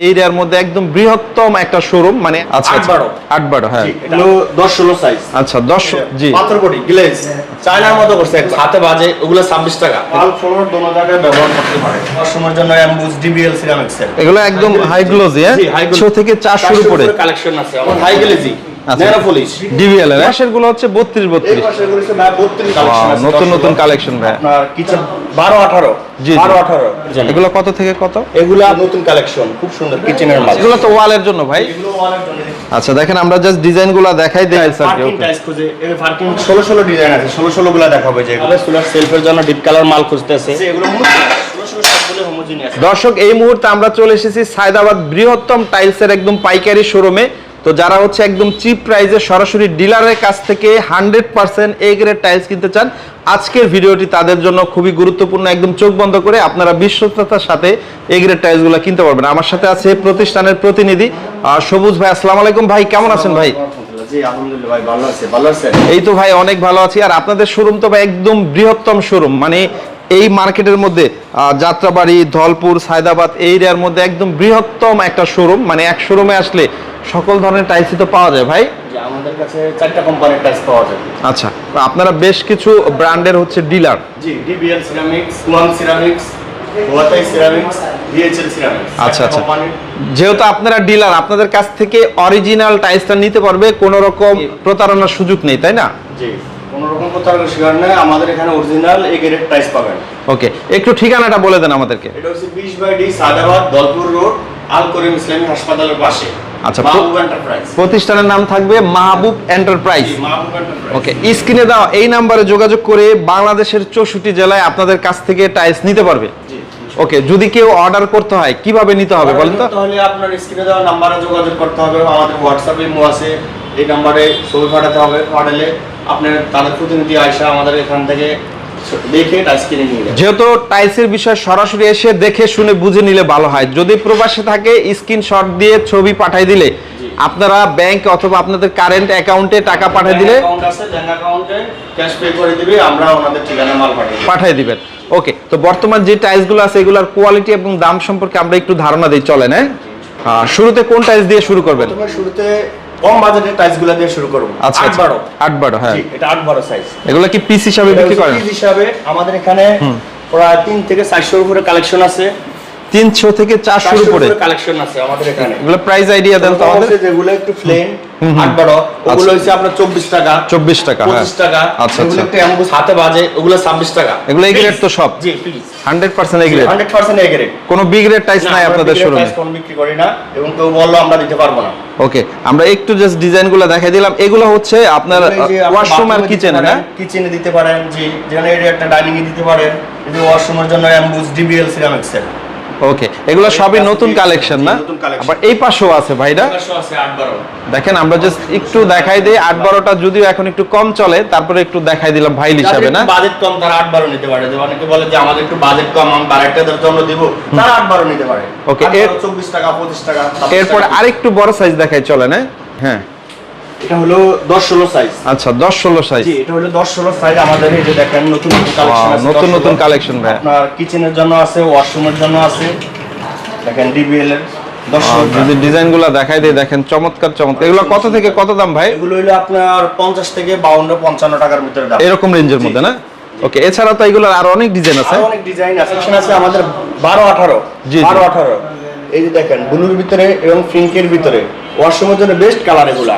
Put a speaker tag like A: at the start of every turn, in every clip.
A: এরিয়ার মধ্যে একদম বৃহত্তম একটা শোরুম মানে আচ্ছা
B: আট
A: আচ্ছা,
B: বারো।
A: আট বারো হ্যাঁ
B: দশ ষোলো সাইজ
A: আচ্ছা দশ জি।
B: পাথর বডি গ্লেজ চায়নার মতো করছে। হাতে বাজে ওগুলো ছাব্বিশ টাকা। পাল ফ্লোর দোনো জায়গায় ব্যবহার করতে পারে। ওয়াশরুমের জন্য অ্যাম্বুস ডিবিএল সিরামিক্স
A: এগুলো একদম হাই গ্লোজি হ্যাঁ। একশো থেকে চারশোর উপরে।
B: কালেকশন আছে। আমার হাই গ্লেজি
A: আচ্ছা।
B: ন্যানো
A: এর পাশেরগুলো হচ্ছে বত্রিশ
B: এই
A: বত্রিশ
B: পাশে রয়েছে 32 কালেকশন
A: নতুন নতুন কালেকশন ভাই।
B: আপনার কিচেন 12 18
A: জি, জি।
B: 12 18
A: এগুলো কত থেকে কত?
B: এগুলা নতুন কালেকশন খুব সুন্দর কিচেনের মাল।
A: এগুলো তো ওয়ালের জন্য ভাই।
B: এগুলো ওয়ালের জন্য।
A: আচ্ছা দেখেন আমরা জাস্ট ডিজাইনগুলা দেখাই দেই স্যার
B: পার্কিং টাইলস খুঁজে। এই পার্কিং 16 16 ডিজাইন আছে 16 16 গুলা দেখাবে যে এগুলো। সোলার সেলফের জন্য ডিপ কালার মাল খুঁজতেছে। এগুলো 16 16 সবগুলো হোমোজিনিয়াস
A: দর্শক এই মুহূর্তে আমরা চলে এসেছি সায়দাবাদ বৃহত্তম টাইলসের একদম পাইকারি শোরুমে তো যারা হচ্ছে একদম চিপ প্রাইসে সরাসরি ডিলারের কাছ থেকে hundred percent A grade tiles কিনতে চান আজকের ভিডিওটি তাদের জন্য খুবই গুরুত্বপূর্ণ। একদম চোখ বন্ধ করে আপনারা বিশ্বস্ততার সাথে এ গ্রেড টাইলসগুলো কিনতে পারবেন। আমার সাথে আছে প্রতিষ্ঠানের প্রতিনিধি সবুজ ভাই আসসালামু আলাইকুম ভাই কেমন আছেন ভাই? এই তো ভাই অনেক ভালো আছি। আর আপনাদের শোরুম তো ভাই একদম বৃহত্তম শোরুম। মানে এই মার্কেটের মধ্যে যাত্রাবাড়ি ধলপুর সায়দাবাদ এই এরিয়ার মধ্যে একদম বৃহত্তম একটা শোরুম মানে এক শোরুমে আসলে সকল ধরনের টাইলসই তো পাওয়া যায় ভাই?
B: আমাদের কাছে চারটা কোম্পানির টাইলস পাওয়া যায়।
A: আচ্ছা আপনারা বেশ কিছু ব্র্যান্ডের হচ্ছে ডিলার
B: জি ডিবিএল সিরামিক্স ডিএচএল সিরামিক্স
A: আচ্ছা, আচ্ছা। যেহেতু আপনারা ডিলার আপনাদের কাছ থেকে অরিজিনাল টাইলসটা নিতে পারবে কোনো রকম প্রতারণার সুযোগ নেই তাই না?
B: জি। কোনো রকম শিকার নেই আমাদের এখানে অরিজিনাল এ গ্রেড টাইলস পাবেন।
A: ওকে একটু ঠিকানাটা বলে দেন আমাদেরকে।
B: এটা হচ্ছে বিশ by D Sadabad Dalpur road Al Karim ইসলামী হাসপাতালের পাশে।
A: আচ্ছা, প্রতিষ্ঠানের নাম থাকবে মাহবুব এন্টারপ্রাইজ ওকে স্ক্রিনে দাও এই নাম্বারে যোগাযোগ করে বাংলাদেশের চৌষট্টি জেলায় আপনাদের কাছ থেকে টাইলস নিতে পারবে। ওকে যদি কেউ অর্ডার করতে হয় কীভাবে নিতে হবে বলেন তো?
B: তাহলে আপনার স্ক্রিনে দেওয়া নাম্বারে যোগাযোগ করতে হবে। আমাদের হোয়াটসঅ্যাপে ইমো আছে এই নাম্বারে ছবি পাঠাতে হবে পাঠালে আপনার তাদের প্রতিনিধি আয়সা আমাদের এখান থেকে
A: যেহেতু টাইলসের বিষয় সরাসরি এসে দেখে শুনে বুঝে নিলে ভালো হয়। যদি প্রবাসে থাকে স্ক্রিনশট দিয়ে ছবি পাঠাই দিলে আপনারা ব্যাংক অথবা আপনাদের কারেন্ট অ্যাকাউন্টে টাকা পাঠিয়ে দিলে
B: অ্যাকাউন্ট আছে ব্যাংক অ্যাকাউন্টে ক্যাশ পে করে দিবে আমরা ওনাদের ঠিকানা মাল পাঠিয়ে
A: দিবেন। ওকে তো বর্তমান যে টাইলসগুলো আছে এগুলোর কোয়ালিটি এবং দাম সম্পর্কে আমরা একটু ধারণা দিই। চলেন হ্যাঁ? আহ, শুরুতে কোন টাইলস দিয়ে শুরু করবেন?
B: শুরুতে কম বাজেটের টাইলসগুলো দিয়ে শুরু করব।
A: আচ্ছা
B: আট
A: আচ্ছা।
B: বারো
A: আট বারো হ্যাঁ।
B: জি, এটা আট বারো সাইজ
A: এগুলো কি পিস হিসাবে বিক্রি করেন?
B: হিসাবে আমাদের এখানে প্রায় তিন থেকে চারশোর উপরে কালেকশন আছে।
A: তিনশো থেকে চারশোর উপরে।
B: কালেকশন আছে আমাদের এখানে।
A: এগুলো প্রাইস আইডিয়া দেন তো আমাদের?
B: যেগুলো একটু প্লেন আট বারো। ওগুলো হচ্ছে আপনার চব্বিশ টাকা।
A: চব্বিশ টাকা হ্যাঁ।
B: পঁচিশ টাকা।
A: আচ্ছা
B: এগুলো
A: আচ্ছা
B: একটু অ্যাম্বুস হাতে বাজে ওগুলো ছাব্বিশ টাকা।
A: এগুলো A grade তো সব?
B: জি please
A: hundred percent A grade
B: hundred percent A grade
A: কোনো বি গ্রেড টাইলস নাই আপনাদের শোরুমে
B: কোনো বিক্রি করি না এবং কেউ বলল আমরা দিতে পারব না।
A: ওকে আমরা একটু জাস্ট ডিজাইনগুলো দেখাই দিলাম। এগুলো হচ্ছে আপনার ওয়াশরুম আর কিচেনে না?
B: কিচেনে দিতে পারেন জি যেখানে একটা ডাইনিং এ দিতে পারেন এই যে ওয়াশরুমের জন্য অ্যাম্বুস ডিবিএল সিরামিক্স এর
A: ওকে এগুলো সবই নতুন কালেকশন না? আবার এই পাশেও আছে ভাইরা। দেখেন আমরা জাস্ট একটু দেখাই দিই। আট বারোটা যদিও এখন একটু কম চলে তারপরে একটু দেখাই দিলাম ভাইল হিসাবে না?
B: বাজেট কম তারা আট বারো নিতে পারে। অনেকে বলে যে আমাদের একটু বাজেট কম আমি জন্য দিব। তারা আট বারো নিতে পারে।
A: এর-
B: চব্বিশ টাকা পঁচিশ টাকা
A: এরপর আরেকটু বড় সাইজ দেখাই চলে না হ্যাঁ।
B: এটা হলো দশ ষোলো সাইজ
A: আচ্ছা দশ ষোলো সাইজ
B: জি এটা হলো দশ ষোলো সাইজ আমাদের এই যে দেখেন নতুন নতুন কালেকশন আছে।
A: নতুন নতুন collection ভাই।
B: আপনার কিচেনের জন্য আছে ওয়াশরুমের জন্য আছে। দেখেন ডিবিএল এর
A: যদি ডিজাইনগুলো দেখাই দিই দেখেন চমৎকার চমৎকার। এগুলো কত থেকে কত দাম ভাই?
B: এগুলো হলো আপনার পঞ্চাশ থেকে বাউন্ন পঞ্চান্ন টাকার ভিতরে দাম।
A: এরকম রেঞ্জের মধ্যে না? ওকে এছাড়া তো এগুলোর আরও অনেক ডিজাইন আছে।
B: অনেক ডিজাইন আছে। আমাদের বারো আঠারো।
A: জি, জি।
B: বারো আঠারো। এই যে দেখেন ব্লুর ভিতরে এবং পিঙ্কের ভিতরে। ওয়াশরুমের জন্য বেস্ট কালার এগুলা।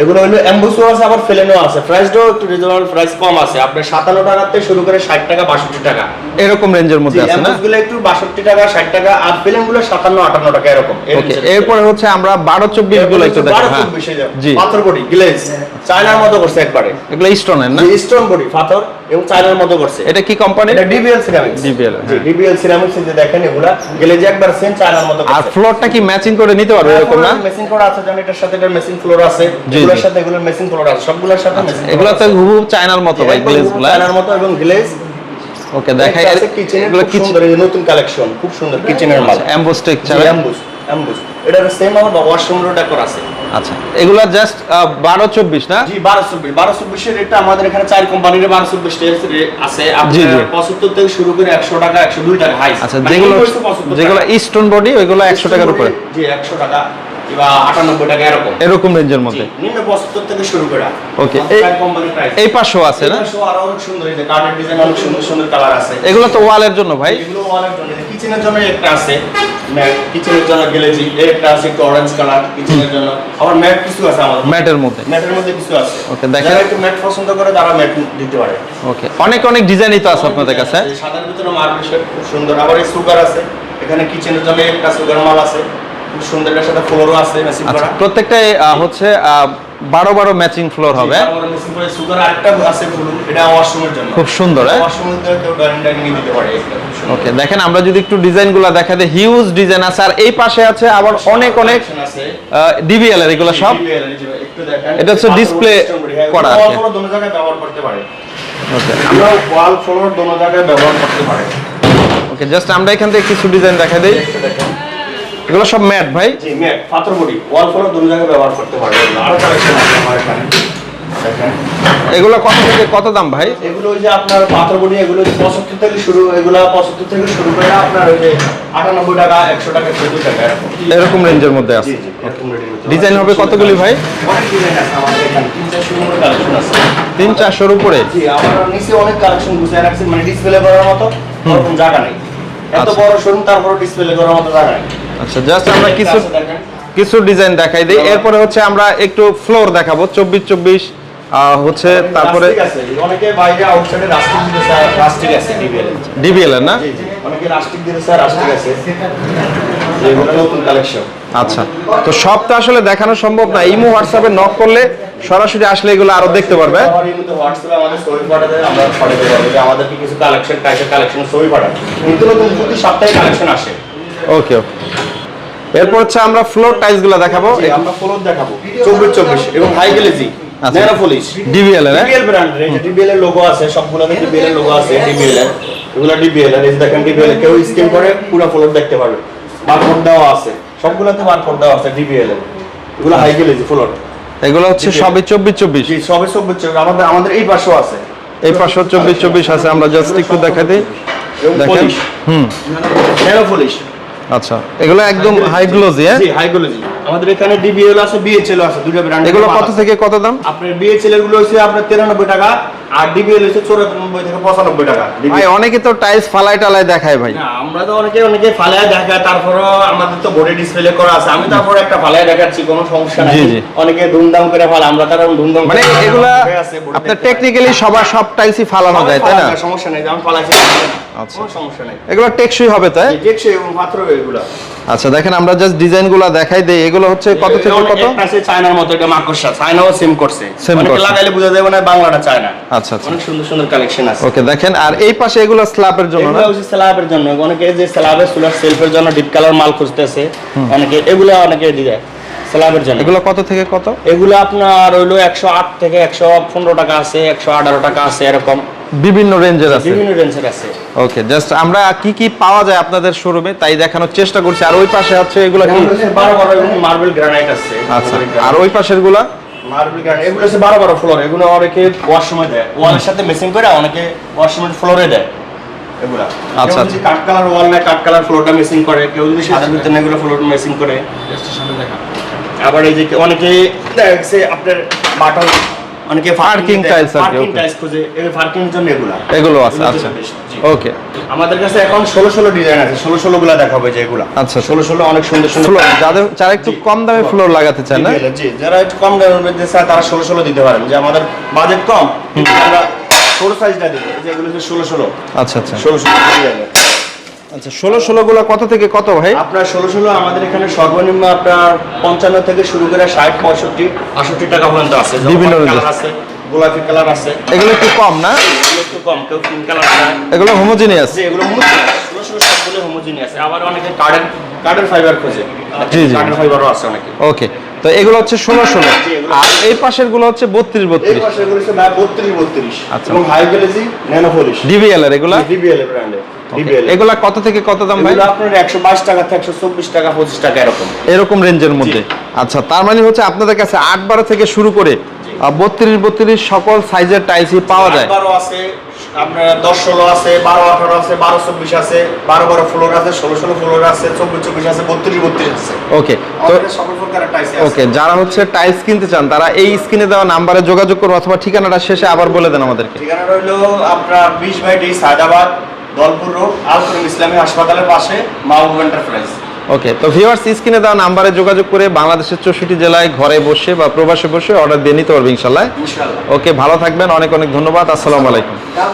B: এগুলো হলো অ্যাম্বুসও আছে, আবার ফেলেনও আছে। প্রাইসটাও একটু রিজনেবল প্রাইস কম আছে। আপনার সাতান্ন থেকে শুরু করে ষাট টাকা, বাষট্টি টাকা।
A: এরকম রেঞ্জের মধ্যে আছে না?
B: অ্যাম্বুসগুলো একটু বাষট্টি টাকা ষাট টাকা আর ফিল্মগুলো সাতান্ন আটান্ন টাকা এরকম।
A: ওকে এরপরে হচ্ছে আমরা বারো চব্বিশগুলো একটু দেখো
B: বারো
A: হ্যাঁ।
B: চব্বিশে যাও। পাথর বডি গ্লেজ। চায়নার মতো করছে একবারে।
A: এগুলো স্টোনের না?
B: স্টোন বডি পাথর এবং চায়নার মতো করছে।
A: এটা কি কোম্পানি
B: এটা ডিবিএল সিরামিক্স
A: DBL,
B: জি
A: হ্যাঁ।
B: ডিবিএল সিরামিক্স যে দেখেন এগুলা গেলে যে একবার সেম চায়নার মতো
A: আর ফ্লোরটা কি ম্যাচিং করে নিতে পারবে এরকম না?
B: মেশিন ফ্লোর আছে যেমন এটার সাথে এটার মেশিন ফ্লোর আছে এগুলোর সাথে এগুলোর মেশিন ফ্লোর আছে সবগুলোর সাথে মেশিন
A: এগুলো তো হুবহু চায়নার মতো ভাই গ্লেজগুলা
B: চায়নার মতো এবং গ্লেজ
A: ওকে দেখাই।
B: আছে
A: এগুলো
B: খুব সুন্দর এই নতুন কালেকশন খুব সুন্দর কিচেনের মাল।
A: এমবো স্ট্রাকচার
B: অ্যাম্বুস অ্যাম্বুস এটার সেম আমার ওয়াশরুম রোড একর আছে।
A: আচ্ছা এগুলা জাস্ট বারো চব্বিশ না?
B: জি বারো চব্বিশ। বারো চব্বিশের রেটটা আমাদের এখানে চার কোম্পানির বারো চব্বিশ আছে
A: জি, জি।
B: আপনার পঁচাত্তর থেকে শুরু করে একশো টাকা একশো দুই টাকা হাই
A: আচ্ছা যেগুলো যেগুলো স্টোন বডি ওইগুলো একশো টাকার উপরে।
B: জি একশো টাকা কিংবা আটানব্বই টাকা। এরকম।
A: এরকম রেঞ্জের মধ্যে।
B: নিম্ন পঁচাত্তর থেকে শুরু করে।
A: এই- আছে না?
B: আরও অনেক সুন্দর এই যে কার্ডের ডিজাইন অনেক সুন্দর সুন্দর কালার আছে।
A: এগুলো তো ওয়ালের জন্য ভাই।
B: এগুলো ওয়ালের জন্য। কিচেনের জন্য একটা আছে। ম্যাট কিচেনের জন্য গেলেজি একটা আছে একটু অরেঞ্জ কালার কিচেনের জন্য। আবার ম্যাট কিছু আছে আমাদের
A: ম্যাটের মধ্যে।
B: ম্যাটের মধ্যে কিছু আছে।
A: দেখেন।
B: যারা একটু ম্যাট পছন্দ করে তারা ম্যাট দিতে পারে।
A: ওকে অনেক অনেক ডিজাইনই তো আছে আপনাদের কাছে।
B: সাদার ভিতরে শেড খুব সুন্দর। আবার এই সুগার আছে। এখানে কিচেনের জন্য একটা সুগার মাল আছে। সুন্দর সাথে ফ্লোরও আছে মেশিন
A: আচ্ছা
B: করা।
A: প্রত্যেকটাই হচ্ছে বারো বারো ম্যাচিং ফ্লোর হবে। খুব সুন্দর, হ্যাঁ? ওকে দেখেন আমরা যদি একটু ডিজাইনগুলো দেখা দিই হিউজ ডিজাইন আছে আর এই পাশে আছে আবার অনেক অনেক ডিবিএল এর এগুলো সব
B: একটু
A: এটা হচ্ছে display করা আছে।
B: ফ্লোর দোনো জায়গায় ব্যবহার করতে পারে।
A: ওকে
B: আমরা ওয়াল ফ্লোর দোনো জায়গায় ব্যবহার করতে পারে।
A: ওকে জাস্ট আমরা এখান থেকে কিছু ডিজাইন দেখা দিই।
B: দেখেন।
A: এগুলো সব ম্যাট ভাই।
B: জি ম্যাট পাথর বডি ওয়াল ফ্লোর দোনো জায়গায় ব্যবহার করতে পারে আরও কালেকশন আছে আমার এখানে।
A: এগুলো কত থেকে কত দাম ভাই?
B: এগুলো ওই যে আপনার পাথর বডি এগুলো পঁচাত্তর থেকে শুরু এগুলো পঁচাত্তর থেকে শুরু করে আপনার ওই যে আটানব্বই টাকা একশো টাকা চোদ্দ টাকা। এরকম
A: এরকম রেঞ্জের মধ্যে আছে।
B: জি জি এরকম রেটের মধ্যে।
A: ডিজাইন হবে কতগুলি ভাই?
B: অনেক ডিজাইন আছে আমাদের এখানে। তিন
A: চারশোর উপরে?
B: নিচে অনেক কালেকশন গুছিয়ে রাখছি মানে ডিসপ্লে করার মতো জায়গা নেই। এত
A: আচ্ছা।
B: বড় শোরুম তারপরে ডিসপ্লে করার মতো জায়গা নেই।
A: আচ্ছা জাস্ট আমরা কিছু কিছু ডিজাইন দেখাই দিই। এরপরে হচ্ছে আমরা একটু ফ্লোর দেখাবো। চব্বিশ চব্বিশ হচ্ছে তারপরে
B: অনেকে বাইরে আউটসাইডে রাস্টিক দিতে স্যার রাস্টিক আছে ডিবিএল
A: ডিবিএল না?
B: অনেকে রাস্টিক দিতে স্যার রাস্টিক আছে। নতুন কালেকশন
A: আচ্ছা। তো সব তো আসলে দেখানো সম্ভব না। ইমো হোয়াটসঅ্যাপে নক করলে সরাসরি আসলে এগুলো আরও দেখতে পারবে।
B: হোয়াটসঅ্যাপে আমাদের ছবি পাঠাতে আমরা পাঠাতে পারব যে আমাদেরকে কিছু কালেকশন টাইপের কালেকশন ছবি পাঠান কিন্তু নতুন প্রতি সপ্তাহে কালেকশন আসে।
A: ওকে ওকে এরপর হচ্ছে আমরা ফ্লোর টাইলসগুলো দেখাবো।
B: আমরা ফ্লোর দেখাবো। চব্বিশ চব্বিশ এবং high glazy. Nano polish
A: DBL এর?
B: ডিবিএল ব্র্যান্ড ডিবিএল এর লোগো আছে সবগুলোতে ডিবিএল এর লোগো আছে ডিবিএল এর। এগুলো ডিবিএল এর দেখেন ডিবিএল কেউ স্ক্যান করে পুরো ফ্লোর দেখতে পারবে। বারকোড দেওয়া আছে। সবগুলোতে বারকোড দেওয়া আছে ডিবিএল এর। এগুলো হাই গ্লেজি ফ্লোর
A: এগুলো হচ্ছে সবই চব্বিশ চব্বিশ।
B: জি সবে চব্বিশ আমাদের আমাদের এই পাশেও আছে।
A: এই পাশে চব্বিশ চব্বিশ আছে আমরা জাস্ট একটু দেখা দিই।
B: এবং
A: দেখেন। হুম।
B: ন্যানো পলিশ
A: আচ্ছা এগুলো একদম হাইগ্লোজি হ্যাঁ?
B: জি হাই গ্লেজি আমাদের এখানে ডিবিএল আছে বিএচএল আছে দুটো ব্র্যান্ড
A: এগুলো কত থেকে কত দাম?
B: আপনার বিএচএল এরগুলো হচ্ছে আপনার তিরানব্বই টাকা আর ডিবিএল হচ্ছে চৌরানব্বই থেকে পঁচানব্বই টাকা।
A: ভাই অনেকে তো টাইলস ফালাই টালাই দেখায় ভাই।
B: না আমরা তো অনেকে অনেকে ফালায় দেখায় তারপরও আমাদের তো বোর্ডে ডিসপ্লে করা আছে। আমি তারপর একটা ফালায় দেখাচ্ছি কোনো সমস্যা নাই। অনেকে ধুমধাম করে ফালা আমরা তার ধুমধাম
A: মানে এগুলা আপনার টেকনিক্যালি সবার সব টাইলসই ফালানো যায় তাই না?
B: সমস্যা নেই আমি ফালাইছি
A: আচ্ছা।
B: কোনো সমস্যা নেই।
A: এগুলো টেকসই হবে তাই?
B: দেখছে এবং পাত্র এগুলো।
A: আচ্ছা দেখেন আমরা জাস্ট ডিজাইনগুলো দেখাই দেই। এগুলো হচ্ছে কত থেকে কত?
B: আছে চায়নার মতো এটা মাকড়সা। চায়নাও সেম করছে। অনেকে লাগাইলে বোঝা যাবে না বাংলাটা চায়না
A: আচ্ছা আচ্ছা।
B: অনেক সুন্দর সুন্দর কালেকশন আছে।
A: ওকে দেখেন আর এই পাশে এগুলো স্ল্যাবের জন্য না?
B: এগুলো হচ্ছে স্ল্যাবের জন্য। অনেকে যে স্ল্যাবের সোলার সেলফের জন্য ডিপ কালার মাল খুঁজতেছে। অনেকে এগুলো অনেকে দিয়ে স্ল্যাবের জন্য।
A: এগুলো কত থেকে কত?
B: এগুলো আপনার হইল একশো আট থেকে একশো পনেরো টাকা আছে একশো আঠারো টাকা আছে এরকম।
A: বিভিন্ন রেঞ্জের আছে।
B: বিভিন্ন রেঞ্জের আছে।
A: ওকে জাস্ট আমরা কি কি পাওয়া যায় আপনাদের শোরুমে তাই দেখানোর চেষ্টা করছি। আর ওই পাশে আছে এগুলো কি?
B: বারো বারো মার্বেল গ্রানাইট আছে।
A: আচ্ছা আর ওই পাশেরগুলা?
B: মার্বেল গ্রানাইট এগুলো হচ্ছে বারো বারো ফ্লোর এগুলো অনেকে ওয়াশরুমে দেয়। ওয়ালের সাথে মেসিং করে অনেকে ওয়াশরুমের ফ্লোরে দেয় এগুলা।
A: আচ্ছা,
B: যদি কাঠ কালার ওয়াল না কাঠ কালার ফ্লোরটা মেসিং করে। কেউ যদি সাদা ভিতরে এগুলো ফ্লোর মেসিং করে। আবার এই যে অনেকে দেখছে আপনার বাটন অনেকে
A: tiles আর
B: পার্কিং টাইলস খুঁজে এই পার্কিং এর জন্য এগুলা।
A: এগুলো আছে আচ্ছা। ওকে
B: আমাদের কাছে এখন ষোলো ষোলো ডিজাইন আছে ষোলো ষোলো গুলা দেখাবে যে এগুলা।
A: আচ্ছা।
B: ষোলো ষোলো অনেক সুন্দর সুন্দর
A: ফ্লোর যাদের যারা একটু কম দামে ফ্লোর লাগাতে চান না?
B: জি যারা একটু কম দামের মধ্যে চায় তারা ষোলো ষোলো দিতে পারেন। যে আমাদের বাজেট কম আমরা ষোলো সাইজটা দিই যে এগুলো হচ্ছে ষোলো ষোলো।
A: আচ্ছা আচ্ছা।
B: ষোলো ষোলো ডিজাইনের
A: আচ্ছা ষোলো ষোলো গুলো কত থেকে কত ভাই?
B: আপনার ষোলো ষোলো আমাদের এখানে সর্বনিম্ন আপনার পঞ্চান্ন থেকে শুরু করে ষাট পঁয়ষট্টি আষট্টি টাকা পর্যন্ত আছে।
A: বিভিন্ন
B: আছে গোলাপি কালার আছে।
A: এগুলো একটু কম না?
B: একটু কম কেউ পিঙ্ক কালার
A: এগুলো হোমোজিনিয়াস
B: এগুলো হোমোজিনিয়াস ষোলো ষোলো সবগুলো হোমোজিনিয়াস আবার অনেকে কার্ডের কার্ডের ফাইবার খোঁজে।
A: জি, জি।
B: কার্ডের ফাইবারও আছে অনেকে।
A: ওকে তো এগুলো হচ্ছে ষোলো ষোলো। আর এই পাশেরগুলো হচ্ছে বত্রিশ বত্রিশ।
B: বত্রিশ বত্রিশ।
A: আচ্ছা।
B: এবং high glazy nano polish
A: DBL এর এগুলা?
B: ডিবিএল ব্র্যান্ডে বিবিএল
A: এগুলা কত থেকে কত দাম ভাই?
B: আপনার একশো বাইশ টাকা থেকে একশো চব্বিশ টাকা পঁচিশ টাকা এরকম।
A: এরকম রেঞ্জের মধ্যে। আচ্ছা তার মানে হচ্ছে আপনাদের কাছে আট বারো থেকে শুরু করে বত্রিশ বত্রিশ সকল সাইজের টাইলসই পাওয়া যায়?
B: বারো আছে আপনার দশ ষোলো আছে বারো আঠারো আছে বারো চব্বিশ আছে বারো বারো ফ্লোর আছে ষোলো ষোলো ফ্লোর আছে চব্বিশ চব্বিশ আছে বত্রিশ বত্রিশ আছে।
A: ওকে তো
B: সকল প্রকারের টাইস
A: ওকে যারা হচ্ছে টাইলস কিনতে চান তারা এই স্ক্রিনে দেওয়া নাম্বারে যোগাযোগ করুন অথবা ঠিকানাটা শেষে আবার বলে দেন আমাদেরকে।
B: ঠিকানা রইল আপনার বিশ by D Sayedabad Dalpur road আলকুরুম ইসলামী হাসপাতালের পাশে মাহবুব এন্টারপ্রাইজ।
A: ওকে তো ভিউয়ার্স স্ক্রিনে দেওয়া নাম্বারে যোগাযোগ করে বাংলাদেশের চৌষট্টি জেলায় ঘরে বসে বা প্রবাসে বসে অর্ডার দিয়ে নিতে পারবে
B: ইনশাল্লাহ
A: ওকে ভালো থাকবেন অনেক অনেক ধন্যবাদ আসসালামু আলাইকুম।